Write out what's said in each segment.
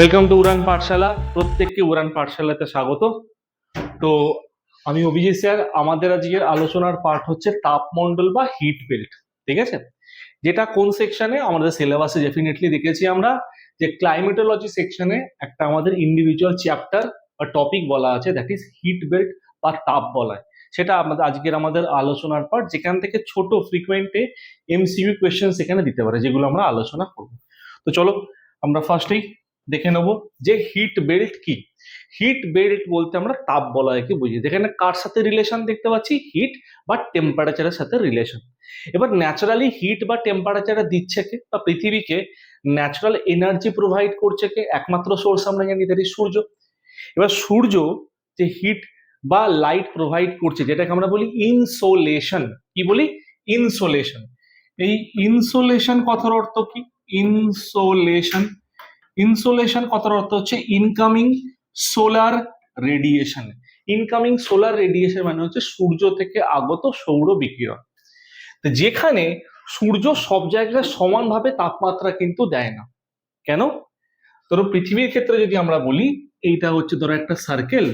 Welcome to উড়ান পাঠশালা প্রত্যেককে উড়ান পাঠশালাতে স্বাগত। তো আমি অভিজিৎ স্যার, আমাদের আজকের আলোচনার পাঠ হচ্ছে তাপমণ্ডল বা হিট বেল্ট ঠিক আছে? যেটা কোন সেকশনে আমাদের সিলেবাসে ডেফিনেটলি দেখেছি আমরা যে ক্লাইমেটোলজি সেকশনে একটা আমাদের ইন্ডিভিজুয়াল চ্যাপ্টার বা টপিক বলা আছে দ্যাট ইজ হিট বেল্ট বা তাপ বলায়। সেটা আমাদের আজকের আমাদের আলোচনার পার্ট যেখান থেকে ছোট ফ্রিকোয়েন্টে এমসিইউ কোয়েশ্চেন সেখানে দিতে পারে, যেগুলো আমরা আলোচনা করব। তো চলো, আমরা ফার্স্টেই দেখে নেব যে হিট বেল্ট কি? হিট বেল্ট বলতে আমরা তাপ বলা বলয়কে বুঝি। যেখানে কার সাথে রিলেশন দেখতে পাচ্ছি? হিট বা টেম্পারেচারের সাথে রিলেশন এবার ন্যাচারালি হিট বা টেম্পারেচার দিচ্ছে কে? বা পৃথিবীকে ন্যাচারাল এনার্জি প্রোভাইড করছে কে? একমাত্র সোর্স আমরা জানি দ্যাট সূর্য। এবার সূর্য যে হিট বা লাইট প্রোভাইড করছে, যেটাকে আমরা বলি ইনসোলেশন কি বলি? ইনসোলেশন এই ইনসোলেশন কথার অর্থ কি? ইনসোলেশন ইনসোলেশন কথার অর্থ হচ্ছে incoming solar radiation incoming solar radiation মানে হচ্ছে সূর্য থেকে আগত সৌর বিকিরণ। যেখানে সূর্য সব জায়গায় সমানভাবে তাপমাত্রা কিন্তু দেয় না। কেন? ধরো পৃথিবীর ক্ষেত্রে যদি আমরা বলি, এইটা হচ্ছে ধরো একটা সার্কেল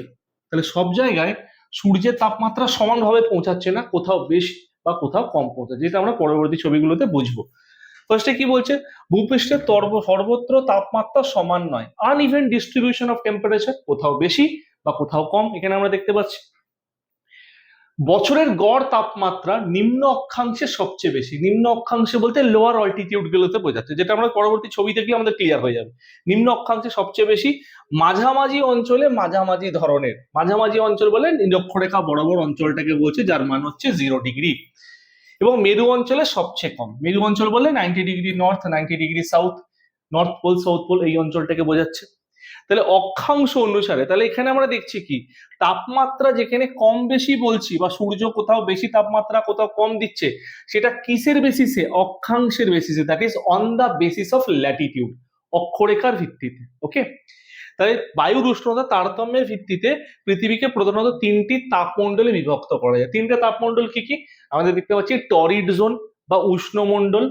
তাহলে সব জায়গায় সূর্যের তাপমাত্রা সমানভাবে পৌঁছাচ্ছে না, কোথাও বেশি বা কোথাও কম পৌঁছাচ্ছে, যেটা আমরা পরবর্তী ছবিগুলোতে বুঝব। ফার্স্টে কি বলছে? ভূপৃষ্ঠের সর্বত্র তাপমাত্রা সমান নয়। আনইভেন ডিস্ট্রিবিউশন অফ টেম্পারেচার কোথাও বেশি বা কোথাও কম, এখানে আমরা দেখতে পাচ্ছি। বছরের গড় তাপমাত্রা নিম্ন অক্ষাংশে সবচেয়ে বেশি। নিম্ন অক্ষাংশে বলতে লোয়ার অল্টিটিউড গুলোতে বোঝাচ্ছে, যেটা আমরা পরবর্তী ছবি দেখলে আমাদের ক্লিয়ার হয়ে যাবে। নিম্ন অক্ষাংশে সবচেয়ে বেশি মাঝামাঝি অঞ্চলে মাঝামাঝি ধরনের। মাঝামাঝি অঞ্চল বলে নিরক্ষরেখা বরাবর অঞ্চলটাকে বলছে, যার মান হচ্ছে জিরো ডিগ্রি এবং মেরু অঞ্চলে সবচেয়ে কম। মেরু অঞ্চল বললে ninety degree north ninety degree south north pole south pole এই অঞ্চলটাকে বোঝাচ্ছে। তাহলে অক্ষাংশ অনুসারে, তাহলে এখানে আমরা দেখছি কি? তাপমাত্রা যেখানে কম বেশি বলছি বা সূর্য কোথাও বেশি তাপমাত্রা কোথাও কম দিচ্ছে, সেটা কিসের বেসিসে অক্ষাংশের বেসিসে that is on the basis of latitude অক্ষরেখার ভিত্তিতে ওকে তাই বায়ুর উষ্ণতা তারতম্যের ভিত্তিতে পৃথিবীকে প্রধানত তিনটি তাপমণ্ডলে বিভক্ত করা যায়। তিনটা তাপমণ্ডল কি কি? আমাদের দেখতে পাচ্ছি টরিড জোন বা উষ্ণমণ্ডল,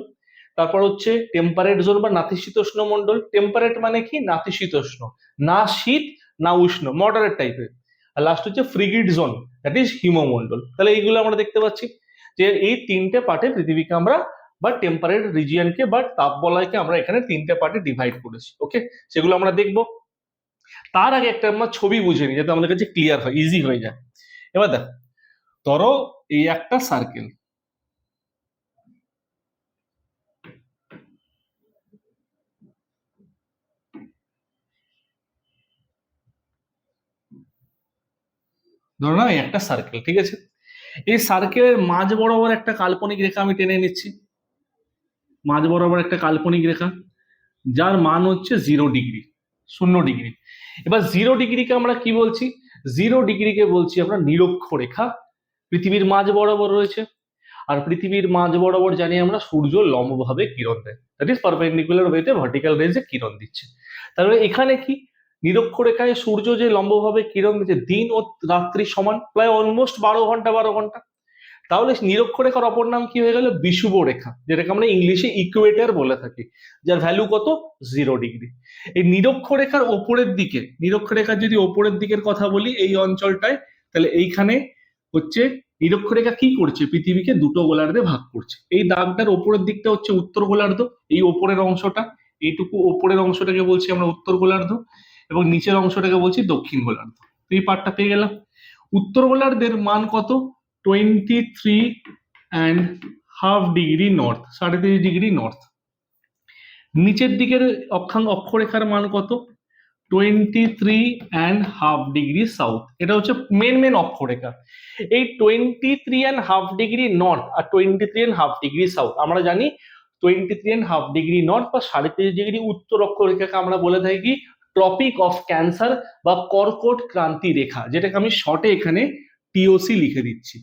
তারপর হচ্ছে টেম্পারেট জোন বা নাতিশীতোষ্ণ মণ্ডল। টেম্পারেট মানে কি? নাতিশীতোষ্ণ। না শীত, না উষ্ণ মডারেট টাইপের আর লাস্ট হচ্ছে ফ্রিগিড জোন দ্যাট ইজ হিমমণ্ডল। তাহলে এইগুলো আমরা দেখতে পাচ্ছি যে এই তিনটে পার্টে পৃথিবীকে আমরা বা টেম্পারেট রিজিয়নকে বা তাপ বলয়কে আমরা এখানে তিনটে পার্টে ডিভাইড করেছি ওকে সেগুলো আমরা দেখব। তার আগে একটা আমরা ছবি বুঝে নিই, যাতে আমাদের কাছে ক্লিয়ার হয় ইজি হয়ে যায়। এবার দেখ, ধরো এই একটা সার্কেল ধরো না একটা সার্কেল ঠিক আছে? এই সার্কেলের মাঝ বরাবর একটা কাল্পনিক রেখা আমি টেনে নিচ্ছি। মাঝ বরাবর একটা কাল্পনিক রেখা, যার মান হচ্ছে জিরো ডিগ্রি শূন্য ডিগ্রি। এবার জিরো ডিগ্রিকে আমরা কি বলছি? জিরো ডিগ্রিকে বলছি আমরা নিরক্ষরেখা। পৃথিবীর মাঝ বরাবর রয়েছে। আর পৃথিবীর মাঝ বরাবর জানি আমরা সূর্য লম্বভাবে কিরণ দেয়। দ্যাট ইজ পারপেন্ডিকুলার ওয়েতে ভার্টিক্যাল রেঞ্জে কিরণ দিচ্ছে। তাহলে এখানে কি? নিরক্ষরেখায় সূর্য যে লম্বভাবে কিরণ দিচ্ছে, দিন ও রাত্রি সমান, প্রায় অলমোস্ট বারো ঘণ্টা বারো ঘণ্টা। তাহলে নিরক্ষরেখার অপর নাম কি হয়ে গেল? বিষুব রেখা, যেটাকে আমরা ইংলিশে ইকুয়েটার বলে থাকি, যার ভ্যালু কত? জিরো ডিগ্রি এই নিরক্ষরেখার ওপরের দিকে, নিরক্ষরেখার যদি ওপরের দিকের কথা বলি এই অঞ্চলটায়, তাহলে এইখানে হচ্ছে নিরক্ষরেখা কি করছে? পৃথিবীকে দুটো গোলার্ধে ভাগ করছে। এই দাগটার ওপরের দিকটা হচ্ছে উত্তর গোলার্ধ, এই ওপরের অংশটা, এইটুকু ওপরের অংশটাকে বলছি আমরা উত্তর গোলার্ধ, এবং নিচের অংশটাকে বলছি দক্ষিণ গোলার্ধ। এই পার্টটা পেয়ে গেলাম। উত্তর গোলার্ধের মান কত? Twenty three and half degree north সাড়ে তিরিশ ডিগ্রি নর্থ নিচের দিকের অক্ষাঙ্গ অক্ষরেখার মান কত? Twenty three and half degree south এটা হচ্ছে মেন মেন অক্ষরেখা। এই twenty three and half degree north R twenty three and half degree south আমরা জানি twenty three and half degree north বা সাড়ে তিরিশ ডিগ্রি উত্তর অক্ষরেখাকে আমরা বলে থাকি ট্রপিক অফ ক্যান্সার বা কর্কট ক্রান্তি রেখা, যেটাকে আমি শর্টে এখানে টিওসি লিখে দিচ্ছি।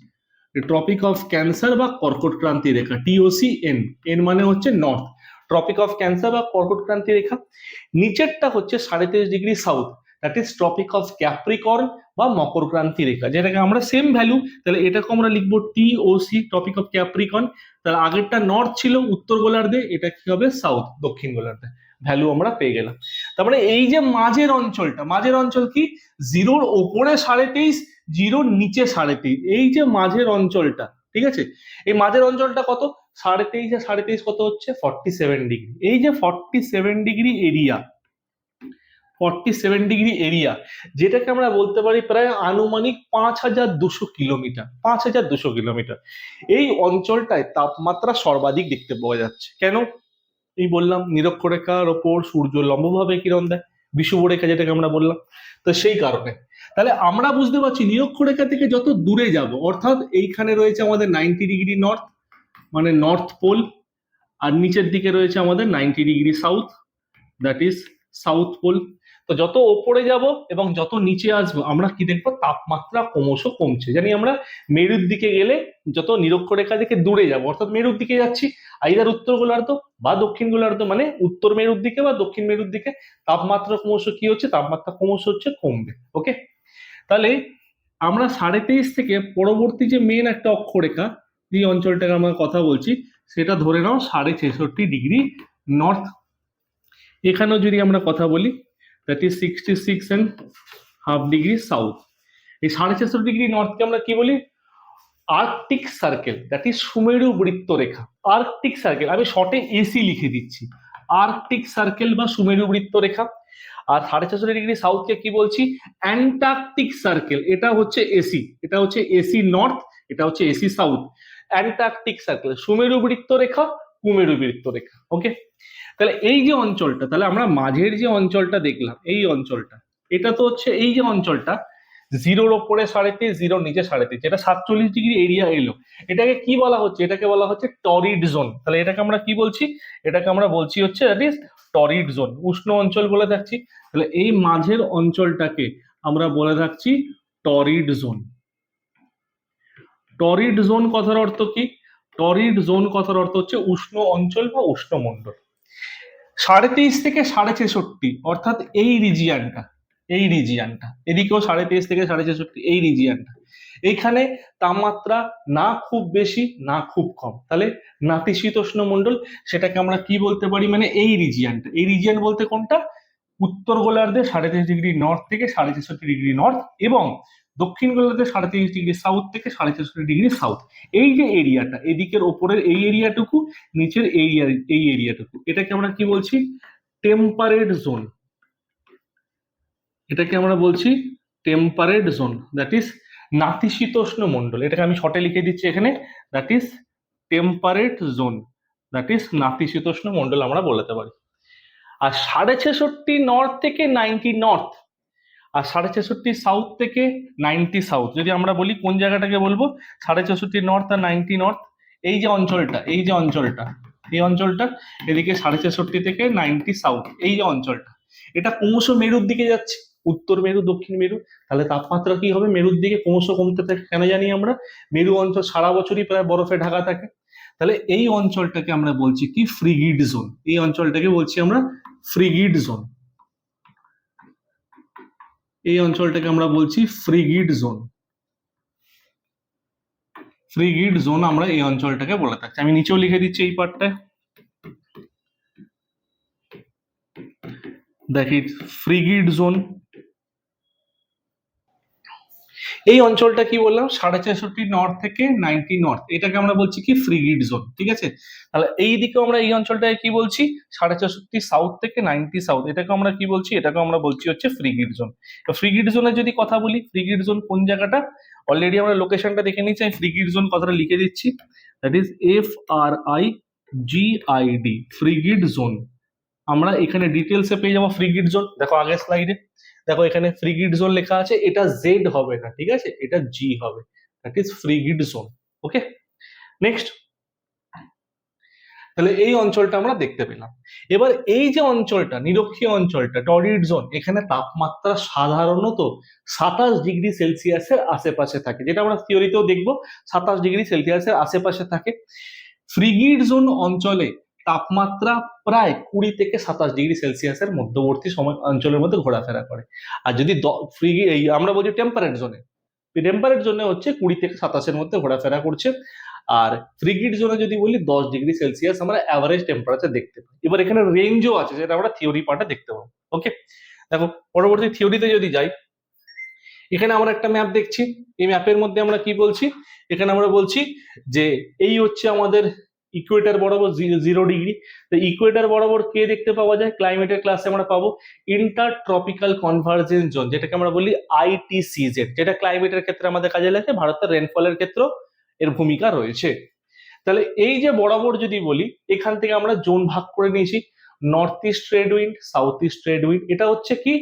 ট্রপিক অফ ক্যান্সার বা কর্কট ক্রান্তি রেখা টিওসি এন এন মানে হচ্ছে নর্থ ট্রপিক অফ ক্যান্সার বা কর্কট ক্রান্তি রেখা, নিচেরটা হচ্ছে সাড়ে তেইশ degree south that is tropic of capricorn বা মকর ক্রান্তি রেখা। যেটাকে আমরা সেম ভ্যালু তাহলে এটাকে আমরা লিখব T O C tropic of capricorn তাহলে আগেরটা নর্থ ছিল, উত্তর গোলার্ধে, এটা কি হবে? সাউথ দক্ষিণ গোলার্ধে। ভ্যালু আমরা পেয়ে গেলাম। তার মানে এই যে মাঝের অঞ্চলটা, মাঝের অঞ্চল কি? জিরোর ওপরে সাড়ে তেইশ জিরোর নিচে সাড়ে তেইশ। এই যে মাঝের অঞ্চলটা, ঠিক আছে? এই মাঝের অঞ্চলটা কত? সাড়ে তেইশ আর সাড়ে তেইশ কত হচ্ছে? ফর্টি সেভেন ডিগ্রি এই যে forty seven degree area forty seven degree area যেটাকে আমরা বলতে পারি প্রায় আনুমানিক পাঁচ হাজার দুশো কিলোমিটার, পাঁচ হাজার দুশো কিলোমিটার। এই অঞ্চলটায় তাপমাত্রা সর্বাধিক দেখতে পাওয়া যাচ্ছে। কেন? এই বললাম, নিরক্ষরেখার ওপর সূর্য লম্বভাবে কিরণ দেয়। বিষুবরেখা যেটাকে আমরা বললাম, তো সেই কারণে। তাহলে আমরা বুঝতে পারছি নিরক্ষরেখা থেকে যত দূরে যাব, অর্থাৎ এইখানে রয়েছে আমাদের নাইনটি ডিগ্রি নর্থ মানে নর্থ পোল আর নিচের দিকে রয়েছে আমাদের ninety degree south that is south pole তো যত ওপরে যাব এবং যত নিচে আসব, আমরা কি দেখব? তাপমাত্রা ক্রমশ কমছে। জানি আমরা মেরুর দিকে গেলে যত নিরক্ষরেখা থেকে দূরে যাব, অর্থাৎ মেরুর দিকে যাচ্ছি আইদার উত্তর গোলার্ধ বা দক্ষিণ গোলার্ধ মানে উত্তর মেরুর দিকে বা দক্ষিণ মেরুর দিকে, তাপমাত্রা ক্রমশ কি হচ্ছে? তাপমাত্রা ক্রমশ হচ্ছে কমবে ওকে তাহলে আমরা সাড়ে তেইশ থেকে পরবর্তী যে মেন একটা অক্ষরেখা যে অঞ্চলটাকে আমরা কথা বলছি, সেটা ধরে নাও সাড়ে ছেষট্টি ডিগ্রি নর্থ এখানেও যদি আমরা কথা বলি that is sixty six and half degree south এই সাড়ে ছেষট্টি ডিগ্রি নর্থকে আমরা কি বলি? আর্কটিক সার্কেল দ্যাট ইজ সুমেরু বৃত্ত রেখা। আর্কটিক সার্কেল আমি শর্টে এসি লিখে দিচ্ছি। আর্কটিক সার্কেল বা সুমেরু বৃত্ত রেখা। আর সাড়ে ছশো ডিগ্রি সাউথকে কি বলছি? অ্যান্টার্কটিক সার্কেল এটা হচ্ছে এসি এটা হচ্ছে এসি নর্থ এটা হচ্ছে এসি সাউথ অ্যান্টার্কটিক সার্কেল সুমেরু বৃত্ত রেখা। কুমেরু বৃত্ত রেখা ওকে তাহলে এই যে অঞ্চলটা, তাহলে আমরা মাঝের যে অঞ্চলটা দেখলাম, এই অঞ্চলটা, এটা তো হচ্ছে এই যে অঞ্চলটা জিরোর ওপরে সাড়ে তেইশ জিরোর নিচে সাড়ে তেইশ এটা সাতচল্লিশ ডিগ্রি এরিয়া এলো। এটাকে কি বলা হচ্ছে? এটাকে বলা হচ্ছে টরিড জোন তাহলে এটাকে আমরা কি বলছি? এটাকে আমরা বলছি হচ্ছে দ্যাট ইজ টরিড জোন উষ্ণ অঞ্চল বলে থাকছি। তাহলে এই মাঝের অঞ্চলটাকে আমরা বলে থাকছি টরিড জোন টরিড জোন কথার অর্থ কি? টরিড জোন কথার অর্থ হচ্ছে উষ্ণ অঞ্চল বা উষ্ণমণ্ডল। সাড়ে তেইশ থেকে সাড়ে ছেষট্টি, অর্থাৎ এই রিজিয়ানটা এই রিজিয়ানটা, এদিকেও সাড়ে তেইশ থেকে সাড়ে ছেষট্টি, এই রিজিয়ানটা। এইখানে তাপমাত্রা না খুব বেশি, না খুব কম। তাহলে নাতিশীতোষ্ণ মণ্ডল সেটাকে আমরা কি বলতে পারি? মানে এই রিজিয়ানটা। এই রিজিয়ান বলতে কোনটা? উত্তর গোলার্ধে সাড়ে তেইশ ডিগ্রি নর্থ থেকে সাড়ে ছেষট্টি ডিগ্রি নর্থ এবং দক্ষিণ গোলার্ধে সাড়ে তেইশ ডিগ্রি সাউথ থেকে সাড়ে ছেষট্টি ডিগ্রি সাউথ এই যে এরিয়াটা এদিকের ওপরের এই এরিয়াটুকু নিচের এই এই এরিয়াটুকু এটাকে আমরা কি বলছি? টেম্পারেট জোন এটাকে আমরা বলছি টেম্পারেট জোন দ্যাট ইজ নাতিশীতোষ্ণ মণ্ডল। এটাকে আমি শর্টে লিখে দিচ্ছি এখানে that is temperate zone that is নাতিশীতোষ্ণ মণ্ডল আমরা বলতে পারি। আর সাড়ে ছেষট্টি নর্থ থেকে নাইনটি নর্থ আর সাড়ে ছেষট্টি সাউথ থেকে নাইনটি সাউথ যদি আমরা বলি কোন জায়গাটাকে বলব? সাড়ে ছেষট্টি নর্থ আর নাইনটি নর্থ এই যে অঞ্চলটা, এই যে অঞ্চলটা, এই অঞ্চলটা এদিকে সাড়ে ছেষট্টি থেকে নাইনটি সাউথ এই যে অঞ্চলটা, এটা ক্রমশ মেরুর দিকে যাচ্ছে, উত্তর মেরু, দক্ষিণ মেরু, তাহলে তাপমাত্রা কি হবে? মেরুর দিকে ক্রমশ কমতে থাকে, কেন জানি আমরা? মেরু অঞ্চল সারা বছরই প্রায় বরফে ঢাকা থাকে। তাহলে এই অঞ্চলটাকে আমরা বলছি কি? ফ্রিগিড জোন এই অঞ্চলটাকে বলছি আমরা ফ্রিগিড জোন এই অঞ্চলটাকে আমরা বলছি ফ্রিগিড জোন ফ্রিগিড জোন আমরা এই অঞ্চলটাকে বলে থাকছি। আমি নিচেও লিখে দিচ্ছি এই পার্টটায় দেখি ফ্রিগিড জোন এই অঞ্চলটা কি বললাম? সাড়ে ছেষট্টি নর্থ থেকে নাইনটি নর্থ এটাকে আমরা বলছি কি ফ্রিগিড জোন ঠিক আছে? তাহলে এই দিকে আমরা এই অঞ্চলটাকে কি বলছি? সাড়ে ছেষট্টি সাউথ থেকে নাইনটি সাউথ এটাকে আমরা কি বলছি? এটাকে আমরা বলছি হচ্ছে ফ্রিগিড জোন তো ফ্রিগিড জোনের যদি কথা বলি ফ্রিগিড জোন কোন জায়গাটা? অলরেডি আমরা লোকেশনটা দেখে নিচ্ছি আমি ফ্রিগিড জোন কথাটা লিখে দিচ্ছি that is F R I G I D frigid zone আমরা এখানে ডিটেলসে পেয়ে যাব ফ্রিগিড জোন দেখো আগের স্লাইডে দেখো এখানে ফ্রিগিড জোন লেখা আছে, এটা জেড হবে না, ঠিক আছে? এটা জি হবে। That is frigid zone okay next তাহলে এই অঞ্চলটা আমরা দেখতে পেলাম। এবার এই যে অঞ্চলটা, নিরক্ষীয় অঞ্চলটা টরিড জোন এখানে তাপমাত্রা সাধারণত সাতাশ ডিগ্রি সেলসিয়াসের আশেপাশে থাকে। যেটা আমরা থিওরিতেও দেখব, সাতাশ ডিগ্রি সেলসিয়াসের আশেপাশে থাকে। ফ্রিগিড জোন অঞ্চলে তাপমাত্রা প্রায় কুড়ি থেকে সাতাশ ডিগ্রি সেলসিয়াসের মধ্যবর্তী সময় অঞ্চলের মধ্যে ঘোরাফেরা করে। আর যদি এই আমরা বলছি টেম্পারেট জোনে টেম্পারেট জোনে হচ্ছে কুড়ি থেকে সাতাশের মধ্যে ঘোরাফেরা করছে। আর ফ্রিগিড জোনে যদি বলি, দশ ডিগ্রি সেলসিয়াস আমরা অ্যাভারেজ টেম্পারেচার দেখতে পাই। এবার এখানে রেঞ্জও আছে যেটা আমরা থিওরি পার্টে দেখতে পাবো। ওকে দেখো, পরবর্তী থিওরিতে যদি যাই, এখানে আমরা একটা ম্যাপ দেখছি। এই ম্যাপের মধ্যে আমরা কি বলছি? এখানে আমরা বলছি যে এই হচ্ছে আমাদের ইকুয়েটার বরাবর জিরো ডিগ্রি তো ইকুয়েটার বরাবর কে দেখতে পাওয়া যায়? ক্লাইমেটের ক্লাসে আমরা পাবো। ইন্টার ট্রপিক্যাল কনভার্জেন্স জোন যেটাকে আমরা বলি আইটিসিজেড যেটা ক্লাইমেটের ক্ষেত্রে আমাদের কাজে লাগে। ভারতের রেনফলের ক্ষেত্রেও এর ভূমিকা রয়েছে। তাহলে এই যে বরাবর যদি বলি, এখান থেকে আমরা জোন ভাগ করে নিয়েছি। North east trade wind south east trade wind এটা হচ্ছে কি?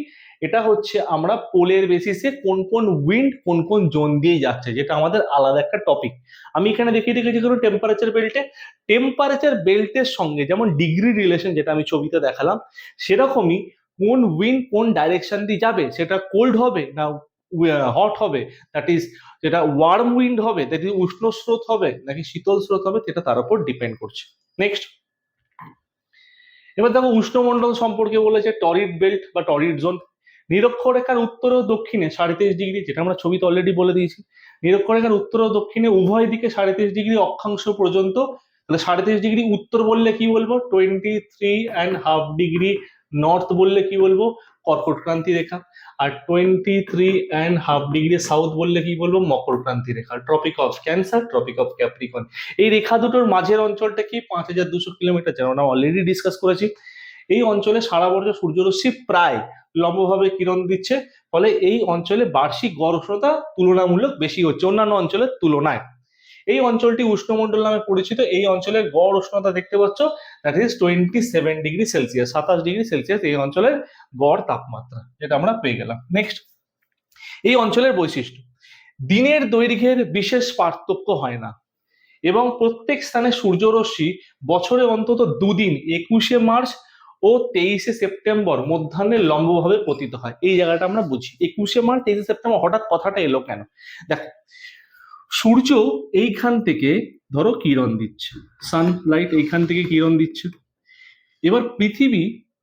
এটা হচ্ছে আমরা পোলের বেসিসে কোন কোন উইন্ড কোন কোন জোন দিয়ে যাচ্ছে, যেটা আমাদের আলাদা একটা টপিক আমি এখানে দেখিয়ে রেখেছি ধরুন টেম্পারেচার বেল্টে টেম্পারেচার বেল্টের সঙ্গে যেমন ডিগ্রি রিলেশন যেটা আমি ছবিতে দেখালাম, সেরকমই কোন উইন্ড কোন ডাইরেকশন দিয়ে যাবে, সেটা কোল্ড হবে না হট হবে? দ্যাট ইজ যেটা ওয়ার্ম উইন্ড হবে দ্যাট ইজ উষ্ণ স্রোত হবে, নাকি শীতল স্রোত হবে, সেটা তার উপর ডিপেন্ড করছে। নেক্সট এবার দেখো উষ্ণমণ্ডল সম্পর্কে বলেছে টরিড বেল্ট বা টরিড জোন নিরক্ষরেখার উত্তর ও দক্ষিণে সাড়ে তেইশ ডিগ্রি, যেটা আমরা ছবিতে অলরেডি বলে দিয়েছি। নিরক্ষরেখার উত্তর ও দক্ষিণে উভয় দিকে সাড়ে তেইশ ডিগ্রি অক্ষাংশ পর্যন্ত। তাহলে সাড়ে তেইশ ডিগ্রি উত্তর বললে কি বলব? Twenty three and half degree north বললে কি বলব? কর্কট ক্রান্তি রেখা। আর twenty three and half degree south বললে কি বলব? মকর ক্রান্তি রেখা। Tropic of cancer tropic of capricorn এই রেখা দুটোর মাঝের অঞ্চলটা কি? পাঁচ হাজার দুশো কিলোমিটার যেন আমরা অলরেডি ডিসকাস করেছি। এই অঞ্চলে সারা বছর সূর্যরশ্মি প্রায় লম্বভাবে কিরণ দিচ্ছে, ফলে এই অঞ্চলে বার্ষিক গড় উষ্ণতা তুলনামূলক বেশি হচ্ছে, অন্যান্য অঞ্চলের তুলনায়। এই অঞ্চলটি উষ্ণমণ্ডল নামে পরিচিত, এই অঞ্চলের গড় উষ্ণতা দেখতে পাচ্ছ that is twenty seven degree celsius সাতাশ ডিগ্রি সেলসিয়াস এই অঞ্চলের গড় তাপমাত্রা, যেটা আমরা পেয়ে গেলাম। নেক্সট এই অঞ্চলের বৈশিষ্ট্য, দিনের দৈর্ঘ্যের বিশেষ পার্থক্য হয় না, এবং প্রত্যেক স্থানে সূর্যরশ্মি বছরে অন্তত দুদিন, একুশে মার্চ ও তেইশে সেপ্টেম্বর মধ্যাহ্নে লম্বভাবে পতিত হয়। এই জায়গাটা আমরা বুঝি। একুশে মার্চ, তেইশে সেপ্টেম্বর, হঠাৎ কথাটা এলো কেন? দেখ, সূর্য এইখান থেকে ধরো কিরণ দিচ্ছে। সানলাইট এইখান থেকে কিরণ দিচ্ছে। এবার পৃথিবী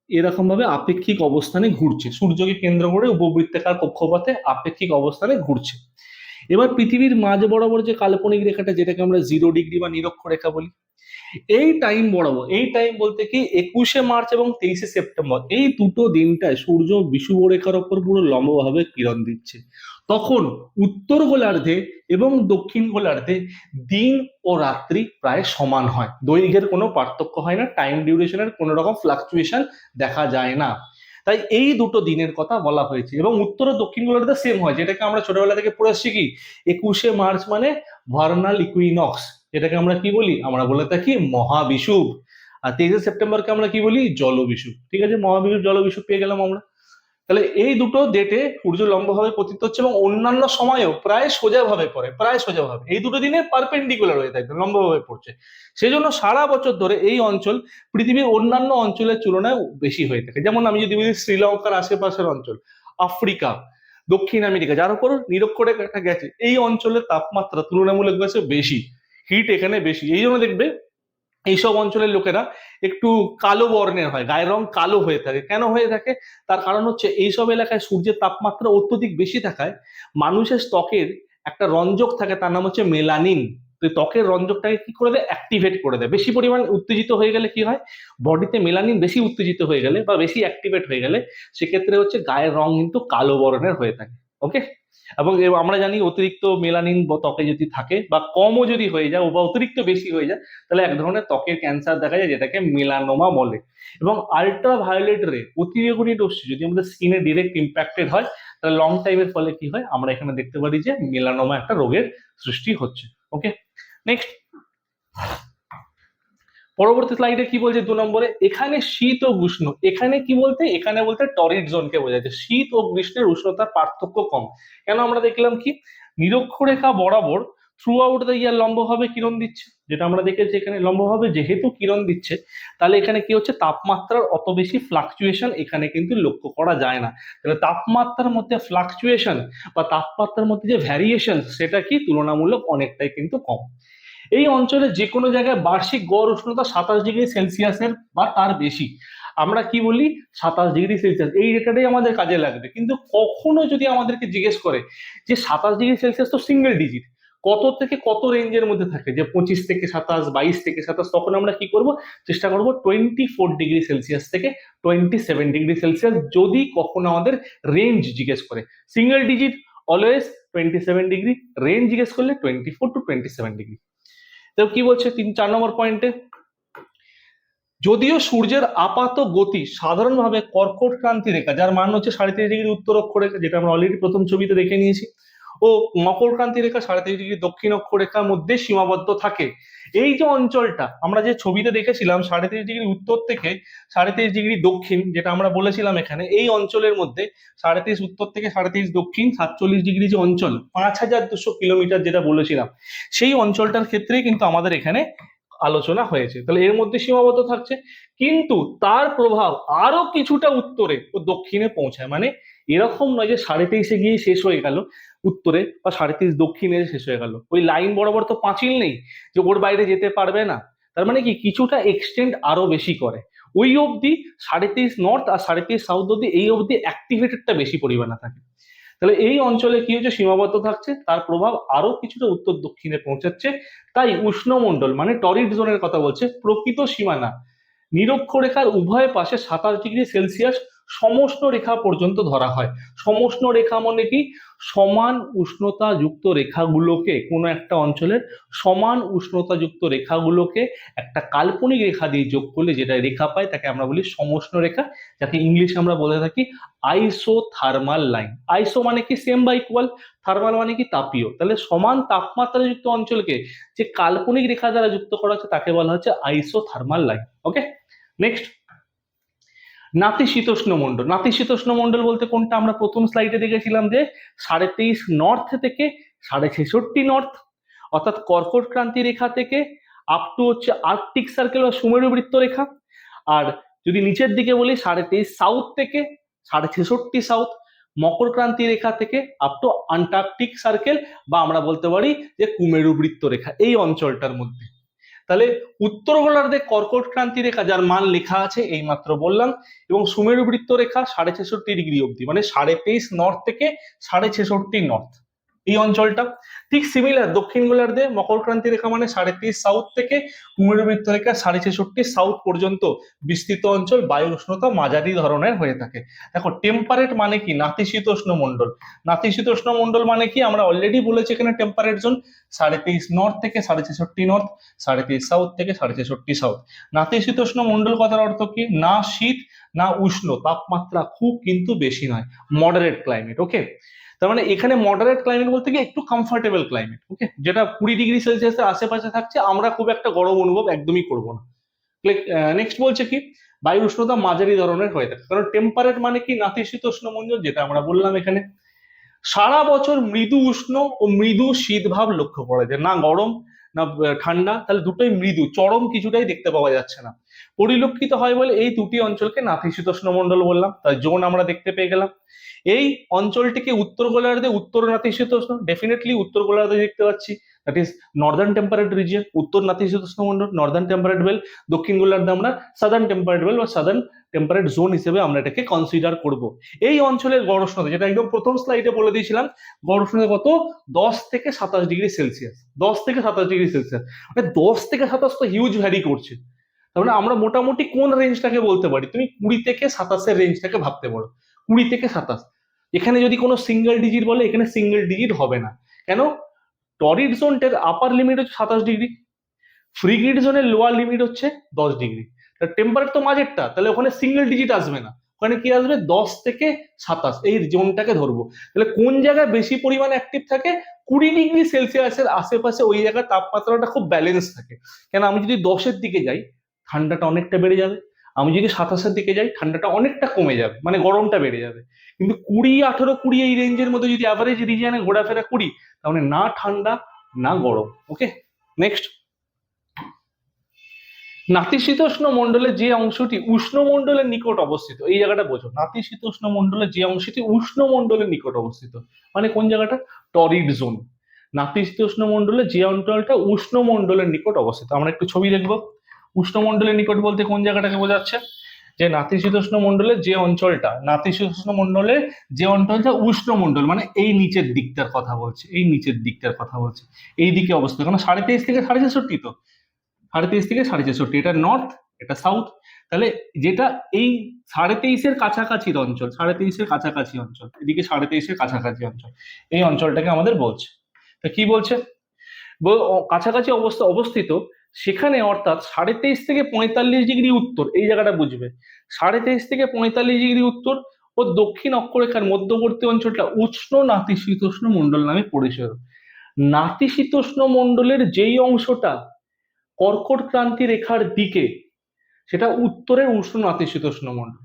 এরকম ভাবে আপেক্ষিক অবস্থানে ঘুরছে। সূর্যকে কেন্দ্র করে উপবৃত্তাকার কক্ষপথে আপেক্ষিক অবস্থানে ঘুরছে। এবার পৃথিবীর মাঝ বরাবর যে কাল্পনিক রেখাটা, যেটাকে আমরা জিরো ডিগ্রি বা নিরক্ষ রেখা বলি এই টাইম বরাবর, এই টাইম বলতে কি একুশে মার্চ এবং তেইশে সেপ্টেম্বর, এই দুটো দিনটায় সূর্য বিষুব রেখার ওপর পুরো লম্বভাবে কিরণ দিচ্ছে। তখন উত্তর গোলার্ধে এবং দক্ষিণ গোলার্ধে দিন ও রাত্রি প্রায় সমান হয়। দৈর্ঘ্যের কোনো পার্থক্য হয় না টাইম ডিউরেশনের কোনো রকম ফ্লাকচুয়েশন দেখা যায় না। তাই এই দুটো দিনের কথা বলা হয়েছে এবং উত্তর ও দক্ষিণ গোলার্ধে সেম হয়, যেটাকে আমরা ছোটবেলা থেকে পড়ে আসছি কি? একুশে মার্চ মানে ভার্নাল ইকুইনক্স যেটাকে আমরা কি বলি? আমরা বলে থাকি মহাবিষুব। আর তেইশে সেপ্টেম্বরকে আমরা কি বলি? জলবিষুব। ঠিক আছে? মহাবিষুব, জলবিষুব পেয়ে গেলাম আমরা। তাহলে এই দুটো ডেটে সূর্য লম্বভাবে পতিত হচ্ছে এবং অন্যান্য সময়েও প্রায় সোজাভাবে পড়ে, প্রায় সোজাভাবে। এই দুটো দিনে পারপেন্ডিকুলার হয়ে থাকে লম্বভাবে পড়ছে। সেই জন্য সারা বছর ধরে এই অঞ্চল পৃথিবীর অন্যান্য অঞ্চলের তুলনায় বেশি হয়ে থাকে। যেমন আমি যদি বলি শ্রীলঙ্কার আশেপাশের অঞ্চল, আফ্রিকা, দক্ষিণ আমেরিকা, যার উপর নিরক্ষরেখা গেছে, এই অঞ্চলের তাপমাত্রা তুলনামূলক বেশি। হিট এখানে বেশি। এই জন্য দেখবে এইসব অঞ্চলের লোকেরা একটু কালো বর্ণের হয়, গায়ের রং কালো হয়ে থাকে। কেন হয়ে থাকে? তার কারণ হচ্ছে এইসব এলাকায় সূর্যের তাপমাত্রা অত্যধিক বেশি থাকায় মানুষের ত্বকের একটা রঞ্জক থাকে, তার নাম হচ্ছে মেলানিন। তো ত্বকের রঞ্জকটাকে কি করে দেয়? অ্যাক্টিভেট করে দেয়। বেশি পরিমাণ উত্তেজিত হয়ে গেলে কি হয়? বডিতে মেলানিন বেশি উত্তেজিত হয়ে গেলে বা বেশি অ্যাক্টিভেট হয়ে গেলে সেক্ষেত্রে হচ্ছে গায়ের রং কিন্তু কালো বর্ণের হয়ে থাকে। ওকে এবং আমরা জানি অতিরিক্ত মেলানিন ত্বকে যদি থাকে বা কমও যদি হয়ে যায় বা অতিরিক্ত বেশি হয়ে যায়, তাহলে এক ধরনের ত্বকের ক্যান্সার দেখা যায় যেটাকে মেলানোমা বলে। এবং আলট্রা ভায়োলেট রে অতিবেগুনি রশ্মি যদি আমাদের স্কিনে ডিরেক্ট ইম্প্যাক্টেড হয়, তাহলে লং টাইমের ফলে কি হয়? আমরা এখানে দেখতে পারি যে মেলানোমা একটা রোগের সৃষ্টি হচ্ছে। ওকে নেক্সট পরবর্তী স্লাইডে কি বলছে? দু নম্বরে, এখানে শীত ও উষ্ণ এখানে কি বলতে? এখানে বলতে টরিড জোনকে বোঝাচ্ছে। শীত ও গ্রীষ্মের উষ্ণতার পার্থক্য কম। কেন আমরা দেখলাম কি? নিরক্ষরেখা বরাবর থ্রু আউট দ্য ইয়ার লম্বভাবে কিরণ দিচ্ছে। যেটা আমরা দেখেছি এখানে লম্বভাবে যেহেতু কিরণ দিচ্ছে, তাহলে এখানে কি হচ্ছে? তাপমাত্রার অত বেশি ফ্লাকচুয়েশন এখানে কিন্তু লক্ষ্য করা যায় না। তাহলে তাপমাত্রার মধ্যে ফ্লাকচুয়েশন বা তাপমাত্রার মধ্যে যে ভ্যারিয়েশন সেটা কি তুলনামূলক অনেকটাই কিন্তু কম। এই অঞ্চলে যে কোনো জায়গায় বার্ষিক গড় উষ্ণতা সাতাশ ডিগ্রি সেলসিয়াসের বা তার বেশি। আমরা কি বলি? সাতাশ ডিগ্রি সেলসিয়াস। এই ডেটাটাই আমাদের কাজে লাগবে। কিন্তু কখনো যদি আমাদেরকে জিজ্ঞেস করে যে সাতাশ ডিগ্রি সেলসিয়াস তো সিঙ্গেল ডিজিট কত থেকে কত রেঞ্জের মধ্যে থাকে? যে পঁচিশ থেকে সাতাশ, বাইশ থেকে সাতাশ, তখন আমরা কি করব? চেষ্টা করব টোয়েন্টি ফোর ডিগ্রি সেলসিয়াস থেকে টোয়েন্টি সেভেন ডিগ্রি সেলসিয়াস যদি কখনো আমাদের রেঞ্জ জিজ্ঞেস করে। Single digit always twenty seven degree range জিজ্ঞেস করলে twenty four to twenty seven degree. তো কি বলছে তিন, চার নম্বর পয়েন্টে যদিও সূর্যের আপাত গতি সাধারণভাবে কর্কট ক্রান্তি রেখা, যার মান হচ্ছে সাড়ে তিরিশ ডিগ্রি উত্তর অক্ষরেখা যেটা আমরা অলরেডি প্রথম ছবিতে দেখে নিয়েছি ও মকর ক্রান্তি রেখা সাড়ে তিরিশ ডিগ্রি দক্ষিণ অক্ষরেখার মধ্যে সীমাবদ্ধ থাকে। এই যে অঞ্চলটা, আমরা যে ছবিতে দেখেছিলাম সাড়ে তিরিশ ডিগ্রি উত্তর থেকে সাড়ে তিরিশ ডিগ্রি দক্ষিণ, যেটা আমরা বলেছিলাম এখানে, এই অঞ্চলের মধ্যে সাড়ে তিরিশ উত্তর থেকে সাড়ে তিরিশ দক্ষিণ, সাতচল্লিশ ডিগ্রি যে অঞ্চল, পাঁচ হাজার দুশো কিলোমিটার যেটা বলেছিলাম, সেই অঞ্চলটার ক্ষেত্রেই কিন্তু আমাদের এখানে আলোচনা হয়েছে। তাহলে এর মধ্যে সীমাবদ্ধ থাকছে, কিন্তু তার প্রভাব আরও কিছুটা উত্তরে ও দক্ষিণে পৌঁছায়। মানে এরকম নয় যে সাড়ে তেইশে গিয়ে শেষ হয়ে গেল উত্তরে বা সাড়ে তেইশ দক্ষিণে শেষ হয়ে গেল। ওই লাইন বরাবর তো পাঁচিল নেই যে ওর বাইরে যেতে পারবে না। তার মানে কি? কিছুটা এক্সটেন্ড আরও বেশি করে। ওই অবধি সাড়ে তেইশ নর্থ আর সাড়ে তেইশ সাউথ অবধি এই অবধি অ্যাক্টিভেটেডটা বেশি পরিমাণে থাকে। তাহলে এই অঞ্চলে কি হচ্ছে? সীমাবদ্ধ থাকছে। তার প্রভাব আরও কিছুটা উত্তর দক্ষিণে পৌঁছাচ্ছে। তাই উষ্ণমণ্ডল মানে টরিড জোনের কথা বলছে, প্রকৃত সীমানা। নিরক্ষরেখার উভয় পাশে সাতাশ ডিগ্রি সেলসিয়াস সমষ্ণ রেখা পর্যন্ত ধরা হয়। সমষ্ণ রেখা মানে কি? সমান উষ্ণতা যুক্ত রেখাগুলোকে কোনো একটা অঞ্চলের সমান উষ্ণতা যুক্ত রেখাগুলোকে একটা কাল্পনিক রেখা দিয়ে যোগ করলে যেটা রেখা পায় তাকে আমরা বলি সমষ্ণ রেখা, যাকে ইংলিশে আমরা বলে থাকি আইসো থার্মাল লাইন আইসো মানে কি? সেম বা ইকুয়াল থার্মাল মানে কি? তাপীয়। তাহলে সমান তাপমাত্রা যুক্ত অঞ্চলকে যে কাল্পনিক রেখা দ্বারা যুক্ত করা হচ্ছে তাকে বলা হচ্ছে আইসো থার্মাল লাইন ওকে নেক্সট নাতিশীতোষ্ণ মণ্ডল নাতিশীতোষ্ণ মণ্ডল বলতে কোনটা? আমরা প্রথম স্লাইডে দেখেছিলাম যে সাড়ে তেইশ নর্থ থেকে সাড়ে ছেষট্টি নর্থ অর্থাৎ কর্কট ক্রান্তি রেখা থেকে আপ টু হচ্ছে আর্কটিক সার্কেল বা সুমেরু বৃত্ত রেখা আর যদি নিচের দিকে বলি, সাড়ে তেইশ সাউথ থেকে সাড়ে ছেষট্টি সাউথ মকর ক্রান্তি রেখা থেকে আপ টু আন্টার্কটিক সার্কেল বা আমরা বলতে পারি যে কুমেরু বৃত্ত রেখা এই অঞ্চলটার মধ্যে। তাহলে উত্তর গোলার্ধে কর্কট ক্রান্তি রেখা যার মান লেখা আছে এই মাত্র বললাম, এবং সুমেরু বৃত্ত রেখা সাড়ে ছেষট্টি ডিগ্রি অবধি মানে সাড়ে তেইশ নর্থ থেকে সাড়ে ছেষট্টি নর্থ এই অঞ্চলটা। ঠিক সিমিলার দক্ষিণ গোলার্ধে মকর ক্রান্তি রেখা মানে সাড়ে তেইশ সাউথ থেকে কুমেরু বৃত্ত রেখা সাড়ে ছেষট্টি সাউথ পর্যন্ত বিস্তৃত অঞ্চল, বায়ু উষ্ণতা মাঝারি ধরনের হয়ে থাকে। দেখো টেম্পারেট মানে কি? নাতিশীতোষ্ণ মন্ডল নাতিশীতোষ্ণ মন্ডল মানে কি? আমরা অলরেডি বলেছি এখানে টেম্পারেট জোন সাড়ে তেইশ নর্থ থেকে সাড়ে ছেষট্টি নর্থ সাড়ে তেইশ সাউথ থেকে সাড়ে ছেষট্টি সাউথ নাতিশীতোষ্ণ মন্ডল কথার অর্থ কি? না শীত, না উষ্ণ, তাপমাত্রা খুব কিন্তু বেশি নয় মডারেট ক্লাইমেট ওকে তার মানে এখানে মডারেট ক্লাইমেট বলতে কি একটু কমফোর্টেবল ক্লাইমেট ওকে যেটা কুড়ি ডিগ্রি সেলসিয়াসের আশেপাশে থাকছে, আমরা খুব একটা গরম অনুভব একদমই করব না। নেক্সট বলছে কি? বায়ু উষ্ণতা মাঝারি ধরনের হয়ে থাকে। কারণ টেম্পারেট মানে কি? নাতিশীতোষ্ণ মঞ্জল যেটা আমরা বললাম এখানে। সারা বছর মৃদু উষ্ণ ও মৃদু শীত ভাব লক্ষ্য করা যায়। না গরম, না ঠান্ডা, তাহলে দুটোই মৃদু। চরম কিছুটাই দেখতে পাওয়া যাচ্ছে না। পরিলক্ষিত হয় বলে এই দুটি অঞ্চলকে নাতিশীতোষ্ণ মণ্ডল বললাম। তাই জোন আমরা দেখতে পেয়ে গেলাম। এই অঞ্চলটিকে উত্তর গোলার্ধে উত্তর নাতিশীতোষ্ণ ডেফিনেটলি উত্তর গোলার্ধে দেখতে পাচ্ছি। That is northern temperate region উত্তর নাতিশীতোষ্ণ মন্ডল নর্দার্ন টেম্পারেট বেল দক্ষিণ গোলার্ধে আমরা সাদার্ন টেম্পারেট বেল বা সাদার্ন টেম্পারেট জোন হিসেবে আমরা এটাকে কনসিডার করব। এই অঞ্চলের গড় উষ্ণতা যেটা একদম প্রথম স্লাইডে বলে দিয়েছিলাম গড় উষ্ণতা কত? দশ থেকে সাতাশ ডিগ্রি সেলসিয়াস। দশ থেকে সাতাশ ডিগ্রি সেলসিয়াস। মানে দশ থেকে সাতাশ তো হিউজ ভ্যারি করছে। তার মানে আমরা মোটামুটি কোন রেঞ্জটাকে বলতে পারি? তুমি কুড়ি থেকে সাতাশের রেঞ্জটাকে ভাবতে পারো। কুড়ি থেকে সাতাশ। এখানে যদি কোনো সিঙ্গেল ডিজিট বলে, এখানে সিঙ্গেল ডিজিট হবে না। কেন? টরিড জোনটার আপার লিমিট হচ্ছে সাতাশ ডিগ্রি ফ্রিগিড জোনের লোয়ার লিমিট হচ্ছে দশ ডিগ্রি টেম্পারেট তো মাঝেরটা, তাহলে ওখানে সিঙ্গেল ডিজিট আসবে না। ওখানে কি আসবে? দশ থেকে সাতাশ, এই জোনটাকে ধরবো। তাহলে কোন জায়গায় বেশি পরিমাণে অ্যাক্টিভ থাকে? কুড়ি ডিগ্রি সেলসিয়াসের আশেপাশে ওই জায়গায় তাপমাত্রাটা খুব ব্যালেন্স থাকে। কেন? আমি যদি দশের দিকে যাই, ঠান্ডাটা অনেকটা বেড়ে যাবে। আমি যদি সাতাশের দিকে যাই, ঠান্ডাটা অনেকটা কমে যাবে মানে গরমটা বেড়ে যাবে। কিন্তু কুড়ি, আঠারো, কুড়ি এই রেঞ্জের মধ্যে যদি অ্যাভারেজ রিজিয়নে ঘোরাফেরা করি, তাহলে না ঠান্ডা, না গরম ওকে নেক্সট নাতিশীতোষ্ণ মণ্ডলের যে অংশটি উষ্ণমণ্ডলের নিকট অবস্থিত, এই জায়গাটা বোঝো। নাতিশীতোষ্ণ মণ্ডলের যে অংশটি উষ্ণমণ্ডলের নিকট অবস্থিত মানে কোন জায়গাটা? Torrid zone. নাতিশীতোষ্ণ মণ্ডলের যে অঞ্চলটা উষ্ণমণ্ডলের নিকট অবস্থিত। আমরা একটু ছবি দেখব। উষ্ণমণ্ডলের নিকট বলতে কোন জায়গাটাকে বোঝাচ্ছে? যে নাতিশীতোষ্ণ মণ্ডলের যে অঞ্চলটা, নাতিশীতোষ্ণ মণ্ডলের যে অঞ্চলটা উষ্ণ মণ্ডল মানে এই নিচের দিকটার কথা বলছে, এই নিচের দিকটার কথা বলছে, এই দিকে অবস্থিত। কারণ সাড়ে তেইশ থেকে সাড়ে ছেষট্টি তো, সাড়ে তেইশ থেকে সাড়ে ছেষট্টি, এটা নর্থ এটা সাউথ তাহলে যেটা এই সাড়ে তেইশের কাছাকাছির অঞ্চল, সাড়ে তেইশের কাছাকাছি অঞ্চল, এদিকে সাড়ে তেইশের কাছাকাছি অঞ্চল, এই অঞ্চলটাকে আমাদের বলছে। তা কি বলছে? কাছাকাছি অবস্থা অবস্থিত সেখানে অর্থাৎ সাড়ে তেইশ থেকে পঁয়তাল্লিশ ডিগ্রি উত্তর, এই জায়গাটা বুঝবে। সাড়ে তেইশ থেকে পঁয়তাল্লিশ ডিগ্রি উত্তর ও দক্ষিণ অক্ষরেখার মধ্যবর্তী অঞ্চলটা উষ্ণ নাতিশীতোষ্ণ মণ্ডল নামে পরিচিত। নাতিশীতোষ্ণ মণ্ডলের যেই অংশটা কর্কট ক্রান্তি রেখার দিকে, সেটা উত্তরের উষ্ণ নাতিশীতোষ্ণ মণ্ডল।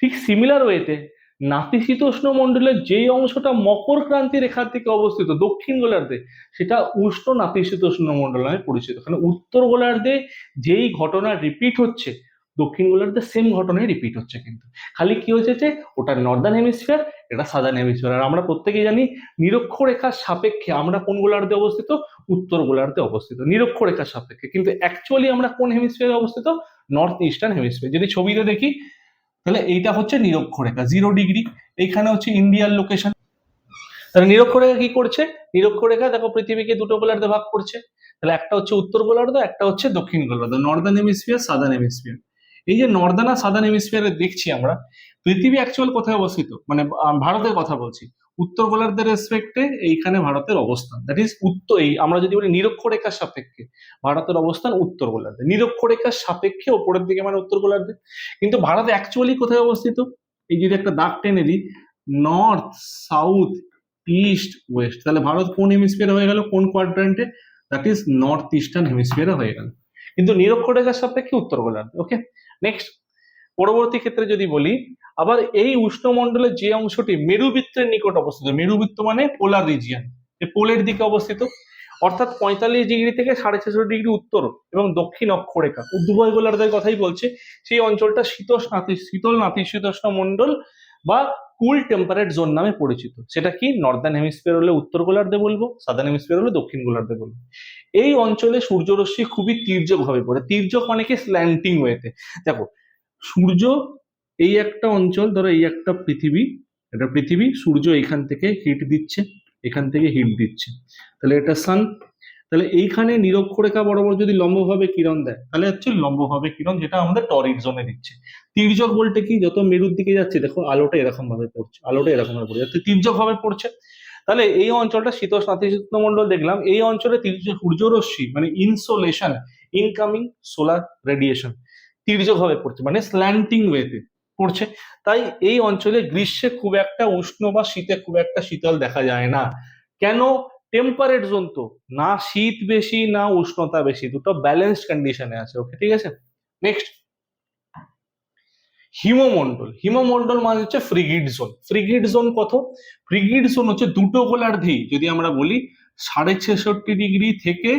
ঠিক সিমিলার ওয়েতে নাতিশীতোষ্ণ মণ্ডলের যেই অংশটা মকর ক্রান্তি রেখার দিকে অবস্থিত, দক্ষিণ গোলার্ধে, সেটা উষ্ণ নাতিশীতোষ্ণ মণ্ডল নামে পরিচিত। কারণ উত্তর গোলার্ধে যেই ঘটনা রিপিট হচ্ছে, দক্ষিণ গোলার্ধে সেম ঘটনাই রিপিট হচ্ছে কিন্তু। খালি কি হয়েছে যে, ওটা নর্দার্ন হেমিস্ফিয়ার এটা সাদার্ন হেমিস্ফিয়ার আর আমরা প্রত্যেকেই জানি নিরক্ষরেখার সাপেক্ষে আমরা কোন গোলার্ধে অবস্থিত? উত্তর গোলার্ধে অবস্থিত। নিরক্ষরেখার সাপেক্ষে। কিন্তু অ্যাকচুয়ালি আমরা কোন হেমিস্ফিয়ারে অবস্থিত? নর্থ ইস্টার্ন হেমিস্ফিয়ার যদি ছবিতে দেখি তাহলে এইটা হচ্ছে নিরক্ষরেখা জিরো ডিগ্রি এইখানে হচ্ছে ইন্ডিয়ার লোকেশন তাহলে নিরক্ষরেখা কি করছে? নিরক্ষরেখা দেখো পৃথিবীকে দুটো গোলার্ধে ভাগ করছে। তাহলে একটা হচ্ছে উত্তর গোলার্ধ, একটা হচ্ছে দক্ষিণ গোলার্ধ নর্দার্ন হেমিসফিয়ার সাদার্ন হেমিসফিয়ার এই যে নর্দার্ন আর সাদার্ন হেমিসফিয়ারে দেখছি আমরা, পৃথিবী অ্যাকচুয়াল কোথায় অবস্থিত? মানে ভারতের কথা বলছি। উত্তর গোলার্ধের রেসপেক্টে এইখানে ভারতের অবস্থান। দ্যাট ইজ উত্তর এই আমরা যদি বলি নিরক্ষরেখার সাপেক্ষে, ভারতের অবস্থান উত্তর গোলার্ধে নিরক্ষরেখার সাপেক্ষে ওপরের দিকে মানে উত্তর গোলার্ধে কিন্তু ভারত অ্যাকচুয়ালি কোথায় অবস্থিত? এই যদি একটা দাগ টেনে দিই নর্থ সাউথ ইস্ট ওয়েস্ট তাহলে ভারত কোন হেমিস্ফিয়ার হয়ে গেল? কোন কোয়াড্রান্টে দ্যাট ইজ নর্থ ইস্টার্ন হেমিস্ফিয়ারে হয়ে গেল। কিন্তু নিরক্ষরেখার সাপেক্ষে উত্তর গোলার্ধে ওকে নেক্সট পরবর্তী ক্ষেত্রে যদি বলি আবার এই উষ্ণমণ্ডলের যে অংশটি মেরুবৃত্তের নিকট অবস্থিত, মেরুবৃত্ত মানে পোলার রিজিয়ন পোলের দিকে অবস্থিত। অর্থাৎ পঁয়তাল্লিশ ডিগ্রি থেকে সাড়ে ছশো ডিগ্রি উত্তর এবং দক্ষিণ অক্ষরেখা। উদ্ভয় গোলার্ধের কথাই বলছে, সেই অঞ্চলটা শীতল নাতি শীতল নাতিশীতোষ্ণ মণ্ডল বা কুল টেম্পারেট জোন নামে পরিচিত। সেটা কি? নর্দার্ন হেমিস্ফিয়ার হলে উত্তর গোলার্ধে বলব সাদার্ন হেমিস্ফিয়ার হলে দক্ষিণ গোলার্ধে বলব। এই অঞ্চলে সূর্যরশ্মি খুবই তীর্যক ভাবে পড়ে। তীর্যক মানে কি? স্ল্যান্টিং ওয়েতে দেখো, সূর্য এই একটা অঞ্চল, ধরো এই একটা পৃথিবী এটা পৃথিবী, সূর্য এখান থেকে হিট দিচ্ছে, এখান থেকে হিট দিচ্ছে। তাহলে এটা সান তাহলে এইখানে নিরক্ষরেখা বরাবর যদি লম্বভাবে কিরণ দেয়, তাহলে হচ্ছে লম্বভাবে কিরণ যেটা আমাদের টরিড জোনে দিচ্ছে। তির্যক বলতে কি? যত মেরুর দিকে যাচ্ছে, দেখো আলোটা এরকম ভাবে পড়ছে, আলোটা এরকম ভাবে পড়ছে তির্যক ভাবে পড়ছে। তাহলে এই অঞ্চলটা শীতল নাতিশীতোষ্ণ মন্ডল দেখলাম, এই অঞ্চলে সূর্যরশ্মি মানে ইনসোলেশন ইনকামিং সোলার রেডিয়েশন তির্যক ভাবে পড়ছে মানে স্ল্যান্টিং ওয়েতে পড়ছে। তাই এই অঞ্চলে গ্রীষ্মে খুব একটা উষ্ণ বা শীতে খুব একটা শীতল দেখা যায় না। কেন? টেম্পারেট জোন তো। না শীত বেশি, না উষ্ণতা বেশি। দুটো ব্যালেন্সড কন্ডিশনে আছে। ওকে ঠিক আছে? নেক্সট হিমমন্ডল হিমমন্ডল মানে হচ্ছে ফ্রিগিড জোন ফ্রিগিড জোন কত? ফ্রিগিড জোন হচ্ছে দুটো গোলার্ধেই। যদি আমরা বলি সাড়ে ছেষট্টি ডিগ্রি থেকে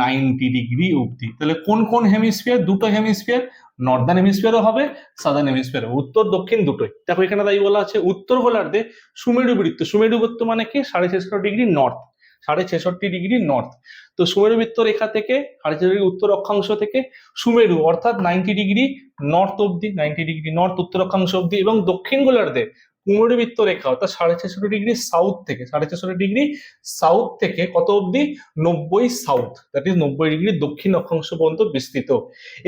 নাইনটি ডিগ্রি অবধি। তাহলে কোন কোন হেমিস্ফিয়ার দুটো হেমিস্ফিয়ার নর্দার্ন হেমিস্ফিয়ারও হবে সাদার্ন হেমিস্ফিয়ার উত্তর, দক্ষিণ দুটোই। দেখো এখানে তাই বলা আছে, উত্তর গোলার্ধে সুমেরু বৃত্ত। সুমেরু বৃত্ত মানে কি? সাড়ে ছেষট্টি ডিগ্রি নর্থ সাড়ে ছেষট্টি ডিগ্রি নর্থ তো সুমেরু বৃত্ত রেখা থেকে, সাড়ে ছেষট্টি উত্তর অক্ষাংশ থেকে সুমেরু, অর্থাৎ নাইনটি ডিগ্রি নর্থ অব্দি নাইনটি ডিগ্রি নর্থ উত্তর অক্ষাংশ অব্দি এবং দক্ষিণ গোলার্ধে কুমড়বৃত্ত রেখা, অর্থাৎ সাড়ে ছেষট্টি ডিগ্রি সাউথ থেকে, সাড়ে ছেষট্টি ডিগ্রি সাউথ থেকে কত অব্দি নব্বই সাউথ দ্যাট ইজ নব্বই ডিগ্রি দক্ষিণ অক্ষাংশ পর্যন্ত বিস্তৃত।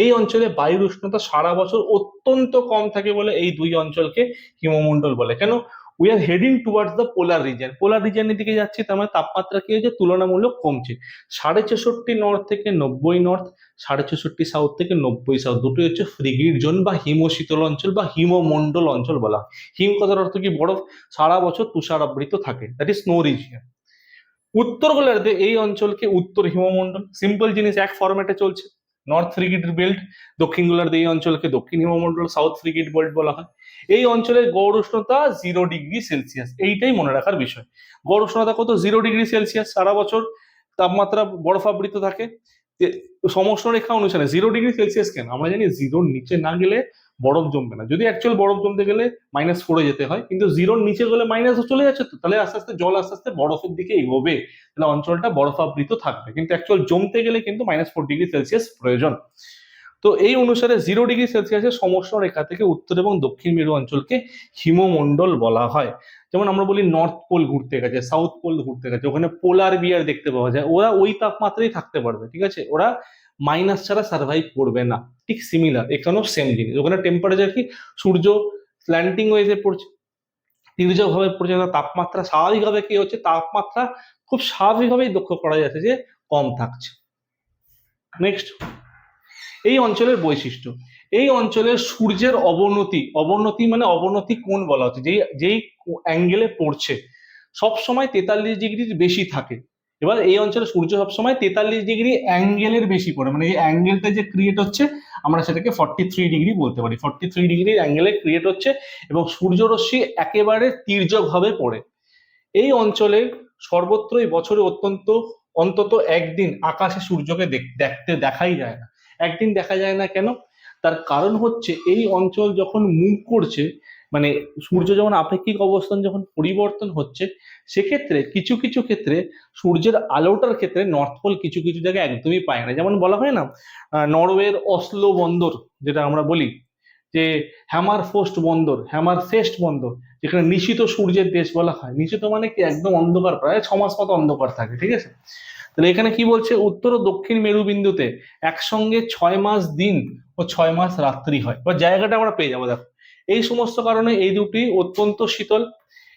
এই অঞ্চলে বায়ুর উষ্ণতা সারা বছর অত্যন্ত কম থাকে বলে এই দুই অঞ্চলকে হিমমণ্ডল বলে। কেন? We are heading towards the polar region polar রিজিয়নের দিকে যাচ্ছি, তার মানে তাপমাত্রা কি হয়েছে? তুলনামূলক কমছে। সাড়ে ছেষট্টি নর্থ থেকে নব্বই নর্থ সাড়ে ছেষট্টি সাউথ থেকে নব্বই সাউথ দুটোই হচ্ছে ফ্রিগিড জোন বা হিমশীতল অঞ্চল বা হিমমণ্ডল অঞ্চল বলা হিম কথার অর্থ কি? বরফ সারা বছর তুষারাবৃত থাকে। দ্যাট ইজ স্নো রিজিয়ন উত্তর গোলার্ধে এই অঞ্চলকে উত্তর হিমমণ্ডল। সিম্পল জিনিস, এক ফরম্যাটে চলছে। নর্থ ফ্রিগিট বেল্ট দক্ষিণ গোলার্ধ এই অঞ্চলকে দক্ষিণ হিমমন্ডল সাউথ ফ্রিগিট বেল্ট বলা হয়। এই অঞ্চলের গড় উষ্ণতা জিরো ডিগ্রি সেলসিয়াস এইটাই মনে রাখার বিষয়। গড় উষ্ণতা কত? জিরো ডিগ্রি সেলসিয়াস সারা বছর তাপমাত্রা বরফ আবৃত থাকে। সমস্ত রেখা অনুসারে জিরো ডিগ্রি সেলসিয়াস কেন? আমরা জানি জিরোর নিচে না গেলে বরফ জমবে না। যদি অ্যাকচুয়াল বরফ জমতে গেলে মাইনাস ফোরে যেতে হয়, কিন্তু জিরোর নিচে গেলে মাইনাস চলে যাচ্ছে তো, তাহলে আস্তে আস্তে জল আস্তে আস্তে বরফের দিকে এগোবে। তাহলে অঞ্চলটা বরফ বরফাবৃত থাকবে। কিন্তু অ্যাকচুয়াল জমতে গেলে কিন্তু মাইনাস ফোর ডিগ্রি সেলসিয়াস প্রয়োজন। তো এই অনুসারে জিরো ডিগ্রি সেলসিয়াসের সমস্ত রেখা থেকে উত্তর এবং দক্ষিণ মেরু অঞ্চলকে হিমমণ্ডল বলা হয়। যেমন আমরা বলি নর্থ পোল ঘুরতে গেছে সাউথ পোল ঘুরতে গেছে, ওখানে পোলার বিয়ার দেখতে পাওয়া যায়। ওরা ওই তাপমাত্রায় থাকতে পারবে, ঠিক আছে? ওরা মাইনাস ছাড়া সার্ভাইভ করবে না। ঠিক সিমিলার এখানেও সেম জিনিস। ওখানে টেম্পারেচার কি? সূর্য স্ল্যান্টিং ওয়েজে পড়ছে। তির্যকভাবে পড়ছে না তাপমাত্রা স্বাভাবিকভাবে কি হচ্ছে? তাপমাত্রা খুব স্বাভাবিকভাবেই লক্ষ্য করা যাচ্ছে যে কম থাকছে। নেক্সট এই অঞ্চলের বৈশিষ্ট্য। এই অঞ্চলের সূর্যের অবনতি অবনতি মানে অবনতি কোণ বলা হচ্ছে। যেই যেই অ্যাঙ্গেলে পড়ছে সব সময় তেতাল্লিশ ডিগ্রির বেশি থাকে। এবার এই অঞ্চলে সূর্য সবসময় তেতাল্লিশ ডিগ্রি অ্যাঙ্গেলের বেশি পড়ে। মানে এই অ্যাঙ্গেলটা যে ক্রিয়েট হচ্ছে, আমরা সেটাকে ফর্টি থ্রি ডিগ্রি বলতে পারি। ফর্টি থ্রি ডিগ্রি অ্যাঙ্গেলে ক্রিয়েট হচ্ছে এবং সূর্যরশ্মি একেবারে তীর্যকভাবে পড়ে। এই অঞ্চলে সর্বত্রই বছরে অত্যন্ত, অন্তত একদিন আকাশে সূর্যকে দেখ- দেখতে দেখাই যায় না। একদিন দেখা যায় না কেন? তার কারণ হচ্ছে এই অঞ্চল যখন মুভ করছে মানে সূর্য যখন আপেক্ষিক অবস্থান যখন পরিবর্তন হচ্ছে, সেক্ষেত্রে কিছু কিছু ক্ষেত্রে সূর্যের আলোটার ক্ষেত্রে নর্থ পোল কিছু কিছু জায়গায় একদমই পায় না। যেমন বলা হয় না নরওয়ের অসলো বন্দর যেটা আমরা বলি, যে হ্যামার ফোস্ট বন্দর, হ্যামার ফেস্ট বন্দর, যেখানে নিশিত সূর্যের দেশ বলা হয়। নিশিত মানে কি? একদম অন্ধকার, প্রায় ছ মাস মতো অন্ধকার থাকে, ঠিক আছে? তাহলে এখানে কি বলছে? উত্তর ও দক্ষিণ মেরুবিন্দুতে একসঙ্গে ছয় মাস দিন ও ছয় মাস রাত্রি হয়। বা জায়গাটা আমরা পেয়ে যাব, দেখো। এই সমস্ত কারণে এই দুটি অত্যন্ত শীতল।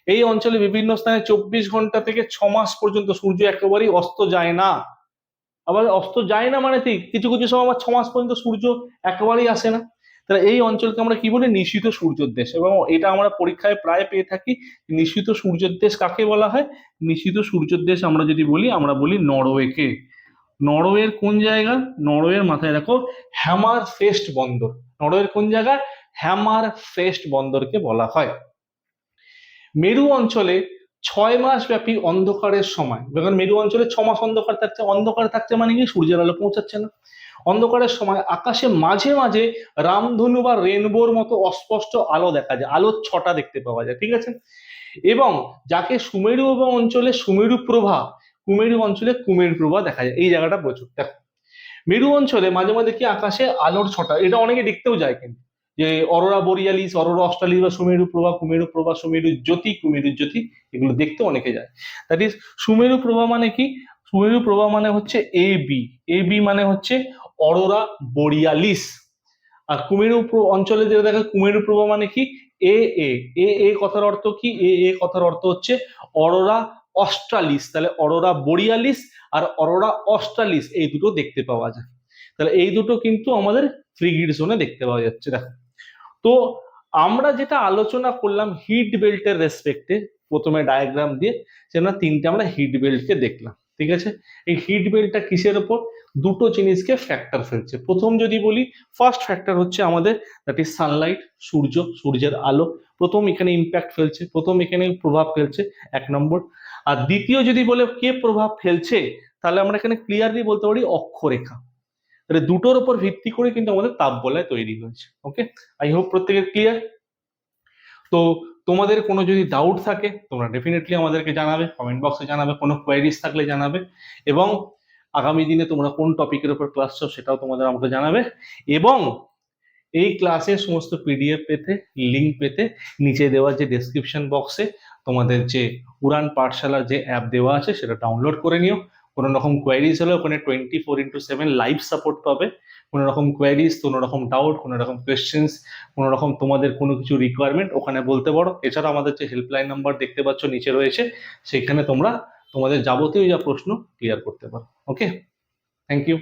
এই অঞ্চলে বিভিন্ন স্থানে চব্বিশ ঘণ্টা থেকে ছ মাস পর্যন্ত সূর্য একেবারেই অস্ত যায় না। আবার অস্ত যায় না মানে ঠিক, কিছু কিছু সময় আবার ছ মাস পর্যন্ত সূর্য একেবারেই আসে না। তাহলে এই অঞ্চলকে আমরা কি বলি? নিশিত সূর্যের দেশ। এবং এটা আমরা পরীক্ষায় প্রায় পেয়ে থাকি। নিশিত সূর্যের দেশ কাকে বলা হয়? নিশিত সূর্যের দেশ আমরা যদি বলি, আমরা বলি নরওয়েকে। নরওয়ের কোন জায়গা? নরওয়ের মাথায় দেখো হ্যামার ফেস্ট বন্দর। নরওয়ের কোন জায়গা? হ্যামার ফেস্ট বন্দরকে বলা হয়। মেরু অঞ্চলে ছয় মাস ব্যাপী অন্ধকারের সময়, যখন মেরু অঞ্চলে ছ মাস অন্ধকার থাকছে অন্ধকার থাকছে মানে কি? সূর্যের আলো পৌঁছাচ্ছে না। অন্ধকারের সময় আকাশে মাঝে মাঝে রামধনু বা রেনবোর মতো অস্পষ্ট আলো দেখা যায় আলোর ছটা দেখতে পাওয়া যায়, ঠিক আছে? এবং যাকে সুমেরু এবং অঞ্চলে সুমেরু প্রভা, কুমেরু অঞ্চলে কুমেরু প্রভা দেখা যায়, এই জায়গাটা প্রচুর দেখো, মেরু অঞ্চলে মাঝে মাঝে কি? আকাশে আলোর ছটা, এটা অনেকে দেখতেও যায় কিন্তু। যে অরোরা বরিয়ালিস, অরোরা অস্ট্রালিস বা সুমেরু প্রভা, কুমেরু প্রভা, সুমেরু জ্যোতি, কুমেরু জ্যোতি, এগুলো দেখতে অনেকে যায়। দ্যাট ইজ সুমেরু প্রভা মানে কি? সুমেরু প্রভা মানে হচ্ছে এ বি এ বি মানে হচ্ছে অরোরা বরিয়ালিস। আর কুমেরু অঞ্চলে যেটা দেখা, কুমেরু প্রভা মানে কি? এ এ এ এ কথার অর্থ কি? এ এ কথার অর্থ হচ্ছে অরোরা অস্ট্রালিস। তাহলে অরোরা বরিয়ালিস আর অরোরা অস্ট্রালিস, এই দুটো দেখতে পাওয়া যায়। তাহলে এই দুটো কিন্তু আমাদের ফ্রিগিড জোনে দেখতে পাওয়া যাচ্ছে। দেখো তো আমরা যেটা আলোচনা করলাম হিট বেল্টের রেসপেক্টে প্রথমে ডায়াগ্রাম দিয়ে আমরা তিনটে আমরা হিট বেল্টকে দেখলাম, ঠিক আছে? এই হিট বেল্টটা কিসের উপর দুটো জিনিসকে ফ্যাক্টর ফেলছে। প্রথম যদি বলি ফার্স্ট ফ্যাক্টর হচ্ছে আমাদের দ্যাট ইজ সানলাইট সূর্য, সূর্যের আলো। প্রথম এখানে ইম্প্যাক্ট ফেলছে, প্রথম এখানে প্রভাব ফেলছে, এক নম্বর। আর দ্বিতীয় যদি বলে কে প্রভাব ফেলছে, তাহলে আমরা এখানে ক্লিয়ারলি বলতে পারি অক্ষরেখা। তাহলে দুটোর উপর ভিত্তি করে কিন্তু আমাদের তাপ বলয় তৈরি হয়েছে ওকে আই হোপ প্রত্যেকের ক্লিয়ার তো তোমাদের কোনো যদি ডাউট থাকে, তোমরা ডেফিনেটলি আমাদেরকে জানাবে কমেন্ট বক্সে জানাবে, কোনো কোয়ারিজ থাকলে জানাবে, এবং আগামী দিনে তোমরা কোন টপিকের উপর ক্লাস চাও সেটাও তোমাদের আমাকে জানাবে, এবং এই ক্লাসের সমস্ত পিডিএফ পেতে লিঙ্ক পেতে, নিচে দেওয়া যে ডেসক্রিপশন বক্সে তোমাদের যে উড়ান পাঠশালার যে অ্যাপ দেওয়া আছে, সেটা ডাউনলোড করে নিও। কোনো রকম কোয়ারিজ হলে ওখানে twenty four into seven live support পাবে। কোনো রকম কোয়ারিজ কোনো রকম ডাউট কোনো রকম কোয়েশ্চেন্স কোনো রকম তোমাদের কোনো কিছু রিকোয়ারমেন্ট ওখানে বলতে পারো। এছাড়া আমাদের যে হেল্পলাইন নাম্বার দেখতে পাচ্ছ নিচে রয়েছে, সেখানে তোমরা তোমাদের যাবতীয় যা প্রশ্ন ক্লিয়ার করতে পারো। Okay thank you